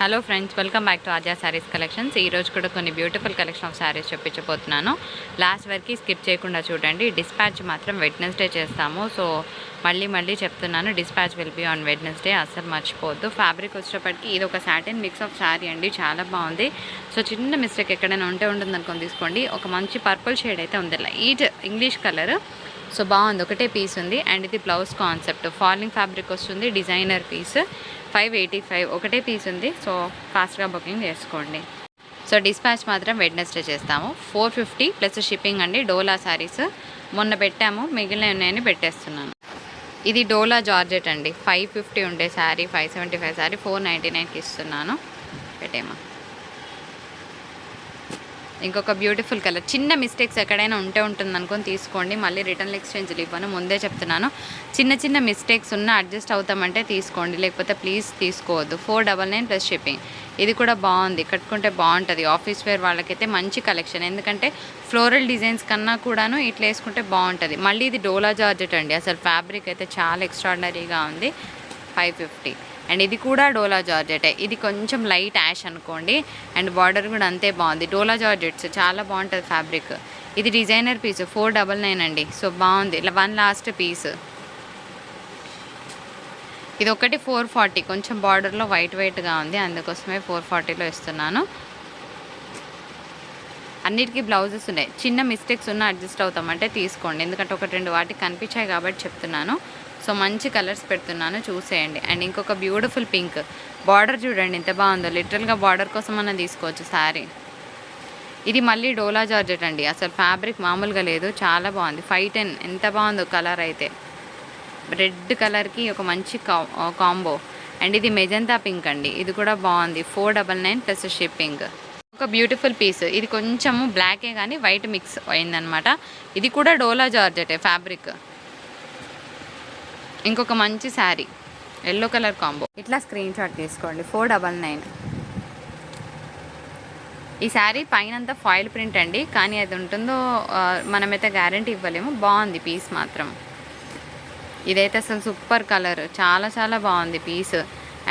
Hello friends welcome back to Aadya saris collections ఈరోజు కూడా కొన్ని బ్యూటిఫుల్ కలెక్షన్ ఆఫ్ శారీస్ చూపించబోతున్నాను. లాస్ట్ వరకు స్కిప్ చేయకుండా చూడండి. డిస్పాచ్ మాత్రం వెడ్నెస్డే చేస్తాము. సో మళ్ళీ మళ్ళీ చెప్తున్నాను dispatch will be on Wednesday అస్సలు మర్చిపోవద్దు. ఫ్యాబ్రిక్ వచ్చేటప్పటికి ఇది ఒక సాటిన్ మిక్స్ ఆఫ్ శారీ అండి. చాలా బాగుంది. సో చిన్న మిస్టేక్ ఎక్కడైనా ఉంటే ఉంటుంది అనుకొని తీసుకోండి. ఒక మంచి పర్పుల్ షేడ్ అయితే ఉంది. లైట్ ఇంగ్లీష్ కలర్ సో బాగుంది. ఒకటే పీస్ ఉంది. అండ్ ఇది బ్లౌజ్ కాన్సెప్ట్ ఫాలింగ్ ఫ్యాబ్రిక్ వస్తుంది. Designer piece five eighty five ఒకటే పీస్ ఉంది. సో ఫాస్ట్గా బుకింగ్ చేసుకోండి. సో డిస్పాచ్ మాత్రం వెడ్నెస్డే చేస్తాము. ఫోర్ ఫిఫ్టీ ప్లస్ షిప్పింగ్ అండి. డోలా శారీస్ మొన్న పెట్టాము. మిగిలిన ఉన్నాయని పెట్టేస్తున్నాను. ఇది డోలా జార్జెట్ అండి. ఫైవ్ ఫిఫ్టీ ఉండే sari five seventy five sari four ninety నైన్కి ఇస్తున్నాను. పెట్టేమా ఇంకొక బ్యూటిఫుల్ కలర్. చిన్న మిస్టేక్స్ ఎక్కడైనా ఉంటే ఉంటుంది అనుకొని తీసుకోండి. మళ్ళీ రిటర్న్ ఎక్స్చేంజ్లు ఇవ్వను. ముందే చెప్తున్నాను. చిన్న చిన్న మిస్టేక్స్ ఉన్నా అడ్జస్ట్ అవుతామంటే తీసుకోండి. లేకపోతే ప్లీజ్ తీసుకోవద్దు. Four double nine plus shipping ఇది కూడా బాగుంది. కట్టుకుంటే బాగుంటుంది. ఆఫీస్ వేర్ వాళ్ళకైతే మంచి కలెక్షన్ ఎందుకంటే ఫ్లోరల్ డిజైన్స్ కన్నా కూడాను ఇట్లా వేసుకుంటే బాగుంటుంది. మళ్ళీ ఇది డోలా జార్జెట్ అండి. అసలు ఫ్యాబ్రిక్ అయితే చాలా ఎక్స్ట్రాడినరీగా ఉంది. ఫైవ్ ఫిఫ్టీ అండ్ ఇది కూడా డోలా జార్జెటే. ఇది కొంచెం లైట్ యాష్ అనుకోండి. అండ్ బార్డర్ కూడా అంతే బాగుంది. డోలా జార్జెట్స్ చాలా బాగుంటుంది ఫ్యాబ్రిక్. ఇది designer piece four double nine అండి. సో బాగుంది. One last piece. ఇది ఒకటి ఫోర్ ఫార్టీ. కొంచెం బార్డర్లో వైట్ వైట్గా ఉంది. అందుకోసమే ఫోర్ ఫార్టీలో ఇస్తున్నాను. అన్నిటికీ బ్లౌజెస్ ఉన్నాయి. చిన్న మిస్టేక్స్ ఉన్న అడ్జస్ట్ అవుతామంటే తీసుకోండి. ఎందుకంటే ఒకటి రెండు వాటికి కనిపించాయి కాబట్టి చెప్తున్నాను. సో మంచి కలర్స్ పెడుతున్నాను చూసేయండి. అండ్ ఇంకొక బ్యూటిఫుల్ పింక్. బార్డర్ చూడండి ఎంత బాగుందో. లిటరల్గా బార్డర్ కోసం మనం తీసుకోవచ్చు శారీ. ఇది మళ్ళీ డోలా జార్జెట్ అండి. అసలు ఫ్యాబ్రిక్ మామూలుగా లేదు చాలా బాగుంది. ఫైవ్ టెన్ ఎంత బాగుందో కలర్ అయితే. రెడ్ కలర్కి ఒక మంచి కా- కాంబో. అండ్ ఇది మెజంతా పింక్ అండి. ఇది కూడా బాగుంది. Four double nine plus shipping. ఒక బ్యూటిఫుల్ పీస్. ఇది కొంచెము బ్లాకే కానీ వైట్ మిక్స్ అయిందనమాట. ఇది కూడా డోలా జార్జెటే ఫ్యాబ్రిక్. ఇంకొక మంచి శారీ. Yellow colour combo. ఇట్లా స్క్రీన్ షాట్ తీసుకోండి. Four double nine. ఈ శారీ పైనంతా ఫాయిల్ ప్రింట్ అండి. కానీ అది ఉంటుందో మనమైతే గ్యారంటీ ఇవ్వలేము. బాగుంది పీస్ మాత్రం. ఇదైతే అసలు సూపర్ కలర్. చాలా చాలా బాగుంది పీస్.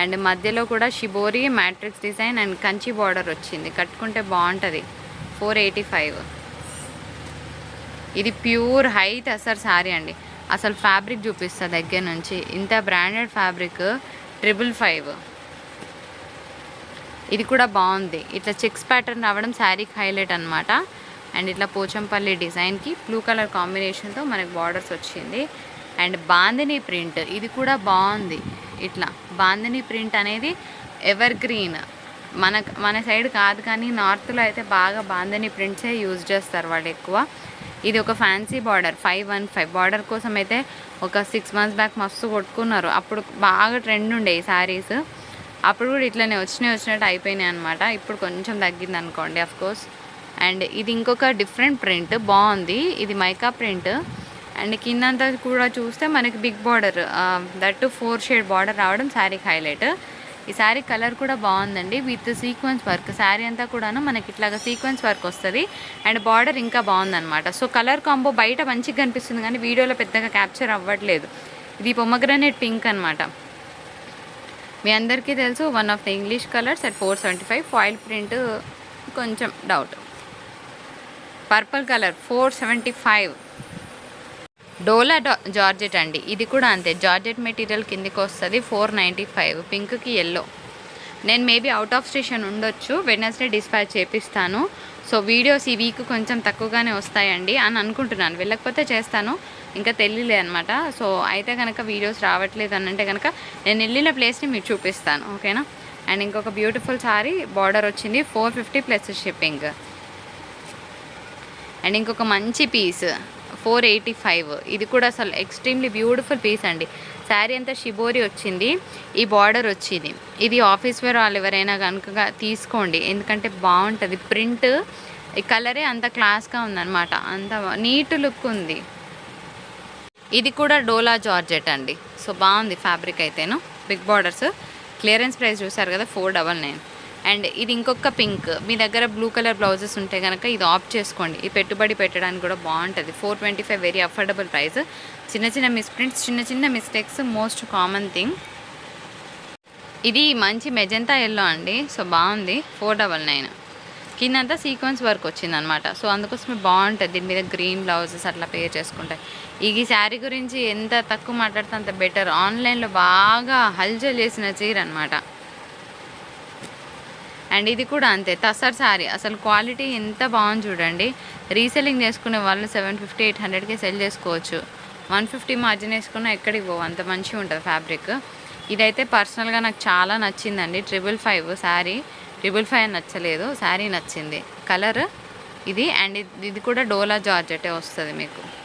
అండ్ మధ్యలో కూడా shibori matrix design and Kanchi border వచ్చింది. కట్టుకుంటే బాగుంటుంది. Four eighty five. ఇది ప్యూర్ హైట్ అసలు శారీ అండి. అసలు ఫ్యాబ్రిక్ చూపిస్తా దగ్గర నుంచి. ఇంత బ్రాండెడ్ ఫ్యాబ్రిక్ ట్రిపుల్ ఫైవ్. ఇది కూడా బాగుంది. ఇట్లా చెక్స్ ప్యాటర్న్ రావడం శారీకి హైలైట్ అనమాట అండ్ ఇట్లా పోచంపల్లి డిజైన్కి బ్లూ కలర్ కాంబినేషన్తో మనకి బార్డర్స్ వచ్చింది. అండ్ బాందిని ప్రింట్ ఇది కూడా బాగుంది. ఇట్లా బాందిని ప్రింట్ అనేది ఎవర్ గ్రీన్. మన మన సైడ్ కాదు కానీ నార్త్లో అయితే బాగా బాందిని ప్రింట్సే యూజ్ చేస్తారు వాళ్ళు ఎక్కువ. ఇది ఒక fancy border five one five border కోసం అయితే ఒక సిక్స్ మంత్స్ బ్యాక్ మస్తు కొట్టుకున్నారు. అప్పుడు బాగా ట్రెండ్ ఉండే ఈ శారీస్ అప్పుడు కూడా ఇట్లనే వచ్చినాయి వచ్చినట్టు అయిపోయినాయి అనమాట ఇప్పుడు కొంచెం తగ్గింది అనుకోండి కోర్స్ అండ్ ఇది ఇంకొక డిఫరెంట్ ప్రింట్ బాగుంది. ఇది మైకా ప్రింట్ అండ్ కిందంతా కూడా చూస్తే మనకి big border that four shade border రావడం శారీకి హైలైట్ ఈ శారీ కలర్ కూడా బాగుందండి. With sequence work. శారీ అంతా కూడాను మనకి ఇట్లాగా సీక్వెన్స్ వర్క్ వస్తుంది. అండ్ బార్డర్ ఇంకా బాగుందన్నమాట. సో కలర్ కాంబో బయట మంచిగా కనిపిస్తుంది కానీ వీడియోలో పెద్దగా క్యాప్చర్ అవ్వట్లేదు. ఇది పొమగ్రనేట్ పింక్ అనమాట మీ అందరికీ తెలుసు one of the English colours at four seventy five. Foil print కొంచెం doubt. Purple colour four seventy five. Dola georgette అండి. ఇది కూడా అంతే. జార్జెట్ మెటీరియల్ కిందికి వస్తుంది ఫోర్ నైంటీ ఫైవ్. పింక్కి ఎల్లో నేను మేబీ అవుట్ ఆఫ్ స్టేషన్ ఉండొచ్చు. వెడ్నెస్డే డిస్పాచ్ చేపిస్తాను. సో వీడియోస్ ఈ వీక్ కొంచెం తక్కువగానే వస్తాయండి అని అనుకుంటున్నాను. వెళ్ళకపోతే చేస్తాను. ఇంకా తెలియలే అనమాట సో అయితే కనుక వీడియోస్ రావట్లేదు అని అంటే కనుక నేను వెళ్ళిన ప్లేస్ని మీకు చూపిస్తాను. ఓకేనా? అండ్ ఇంకొక బ్యూటిఫుల్ సారీ బార్డర్ వచ్చింది. Four fifty plus shipping and ఇంకొక మంచి పీస్ ఫోర్ ఎయిటీ ఫైవ్. ఇది కూడా అసలు ఎక్స్ట్రీమ్లీ బ్యూటిఫుల్ పీస్ అండి. శారీ అంతా షిబోరి వచ్చింది. ఈ బార్డర్ వచ్చింది. ఇది ఆఫీస్ వేర్ వాళ్ళు ఎవరైనా కనుక తీసుకోండి. ఎందుకంటే బాగుంటుంది. ప్రింట్ ఈ కలరే అంత క్లాస్గా ఉందన్నమాట. అంత నీట్ లుక్ ఉంది. ఇది కూడా డోలా జార్జెట్ అండి. సో బాగుంది ఫ్యాబ్రిక్ అయితేను. బిగ్ బార్డర్స్ క్లియరెన్స్ ప్రైస్ చూసారు కదా ఫోర్ డబల్ నైన్ అండ్ ఇది ఇంకొక పింక్. మీ దగ్గర బ్లూ కలర్ బ్లౌజెస్ ఉంటే కనుక ఇది ఆఫ్ చేసుకోండి. ఈ పెట్టుబడి పెట్టడానికి కూడా బాగుంటుంది. Four twenty five very affordable price చిన్న చిన్న మిస్ప్రింట్స్ చిన్న చిన్న మిస్టేక్స్ మోస్ట్ కామన్ థింగ్ ఇది మంచి మెజంతా ఎల్లో అండి. సో బాగుంది. ఫోర్ డబల్ నైన్ కిందంతా సీక్వెన్స్ వర్క్ వచ్చిందనమాట. సో అందుకోసమే బాగుంటుంది. దీని మీద గ్రీన్ బ్లౌజెస్ అట్లా పే చేసుకుంటాయి ఈ శారీ గురించి ఎంత తక్కువ మాట్లాడితే అంత బెటర్ ఆన్లైన్లో బాగా హల్చల్ చేసిన చీర అనమాట అండ్ ఇది కూడా అంతే. తసర్ శారీ అసలు క్వాలిటీ ఎంత బాగుంది చూడండి. రీసెల్లింగ్ చేసుకునే వాళ్ళు సెవెన్ ఫిఫ్టీ ఎయిట్ హండ్రెడ్కి సెల్ చేసుకోవచ్చు. వన్ ఫిఫ్టీ మార్జిన్ వేసుకున్నా ఎక్కడికి పోవు. అంత మంచిగా ఉంటుంది ఫ్యాబ్రిక్. ఇదైతే పర్సనల్గా నాకు చాలా నచ్చిందండి. Triple five sari triple five నచ్చలేదు. శారీ నచ్చింది. కలర్ ఇది అండ్ ఇది- ఇది కూడా డోలా జార్జెటే వస్తుంది మీకు.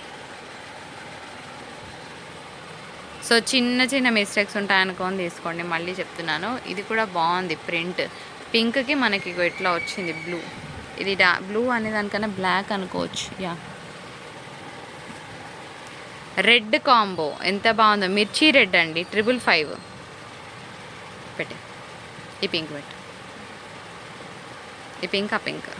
సో చిన్న చిన్న మిస్టేక్స్ ఉంటాయనుకోని తీసుకోండి. మళ్ళీ చెప్తున్నాను. ఇది కూడా బాగుంది ప్రింట్. పింక్కి మనకి ఇట్లా వచ్చింది బ్లూ. ఇది డా బ్లూ అనే దానికన్నా బ్లాక్ అనుకోవచ్చు. యా. Red combo. ఎంత బాగుందో. మిర్చి రెడ్ అండి. Triple five. పెట్టే. ఈ పింక్ పెట్టు. ఈ పింక్ ఆ పింక్.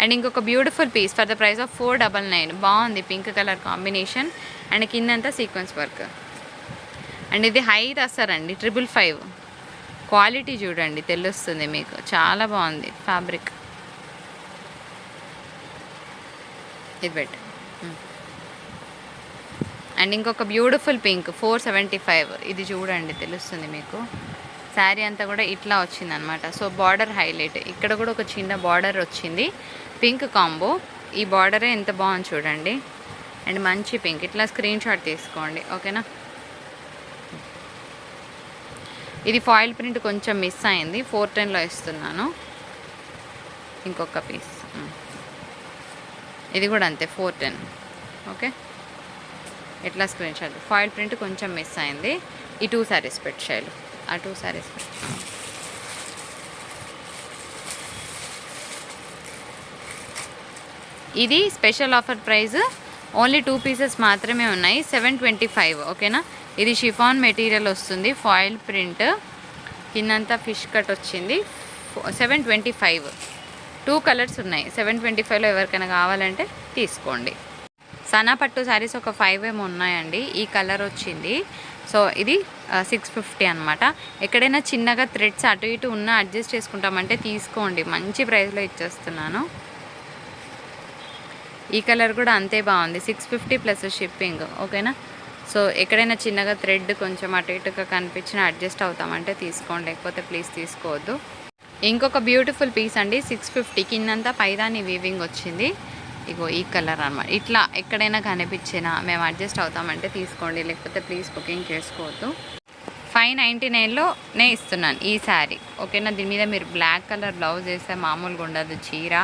అండ్ ఇంకొక beautiful piece. For the price of four double nine. బాగుంది పింక్ కలర్ కాంబినేషన్. అండ్ కిందంతా సీక్వెన్స్ వర్క్. అండ్ ఇది హై అండి ట్రిపుల్ ఫైవ్ క్వాలిటీ చూడండి తెలుస్తుంది మీకు. చాలా బాగుంది ఫ్యాబ్రిక్ ఇది పెట్టు. అండ్ ఇంకొక beautiful pink four seventy five ఇది చూడండి తెలుస్తుంది మీకు. శారీ అంతా కూడా ఇట్లా వచ్చింది అనమాట సో బార్డర్ హైలైట్ ఇక్కడ కూడా ఒక చిన్న బార్డర్ వచ్చింది. పింక్ కాంబో ఈ బార్డరే ఎంత బాగుంది చూడండి. అండ్ మంచి పింక్ ఇట్లా స్క్రీన్ షాట్ తీసుకోండి ఓకేనా ఇది ఫాయిల్ ప్రింట్ కొంచెం మిస్ అయింది. ఫోర్ టెన్లో ఇస్తున్నాను. ఇంకొక పీస్ hmm. ఇది కూడా అంతే ఫోర్ టెన్ ఓకే ఎట్లా స్క్రీన్ షాట్ ఫాయిల్ ప్రింట్ కొంచెం మిస్ అయింది. ఈ టూ శారీస్ పెట్టారు ఆ టూ శారీస్ ఇది special offer price only two pieces మాత్రమే ఉన్నాయి. సెవెన్ ట్వంటీ ఫైవ్ ఓకేనా ఇది షిఫాన్ మెటీరియల్ వస్తుంది ఫాయిల్ ప్రింట్. కిందంతా ఫిష్ కట్ వచ్చింది. Seven twenty five. Two colours ఉన్నాయి. సెవెన్ ట్వంటీ ఫైవ్లో ఎవరికైనా కావాలంటే తీసుకోండి. సనా పట్టు శారీస్ ఒక ఫైవ్ ఏమో ఉన్నాయండి. ఈ కలర్ వచ్చింది. సో ఇది సిక్స్ ఫిఫ్టీ అనమాట ఎక్కడైనా చిన్నగా థ్రెడ్స్ అటు ఇటు ఉన్నా అడ్జస్ట్ చేసుకుంటామంటే తీసుకోండి. మంచి ప్రైస్లో ఇచ్చేస్తున్నాను. ఈ కలర్ కూడా అంతే బాగుంది. సిక్స్ ఫిఫ్టీ ప్లస్ షిప్పింగ్ ఓకేనా? సో ఎక్కడైనా చిన్నగా థ్రెడ్ కొంచెం అటు ఇటుగా కనిపించినా అడ్జస్ట్ అవుతామంటే తీసుకోండి. లేకపోతే ప్లీజ్ తీసుకోవద్దు. ఇంకొక బ్యూటిఫుల్ పీస్ అండి సిక్స్ ఫిఫ్టీ కిందంతా పైదాని వీవింగ్ వచ్చింది. ఇగో ఈ కలర్ అన్నమాట. ఇట్లా ఎక్కడైనా కనిపించినా మేము అడ్జస్ట్ అవుతామంటే తీసుకోండి. లేకపోతే ప్లీజ్ బుకింగ్ చేసుకోవద్దు. ఫైవ్ నైంటీ నైన్లోనే ఇస్తున్నాను ఈ శారీ. ఓకేనా? దీని మీద మీరు బ్లాక్ కలర్ బ్లౌజ్ వేస్తే మామూలుగా ఉండదు చీర.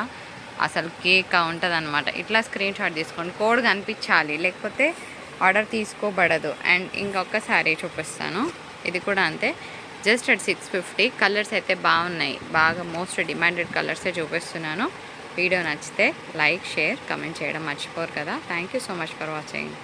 అసలు కేక్ ఉంటుంది అనమాట ఇట్లా స్క్రీన్ షాట్ తీసుకోండి. కోడ్ కనిపించాలి. లేకపోతే ఆర్డర్ తీసుకోబడదు. అండ్ ఇంకొక శారీ చూపిస్తాను. ఇది కూడా అంతే. Just at six fifty colours అయితే బాగున్నాయి. బాగా మోస్ట్ డిమాండెడ్ కలర్సే చూపిస్తున్నాను. వీడియో నచ్చితే లైక్ షేర్ కమెంట్ చేయడం మర్చిపోరు కదా. Thank you so much for watching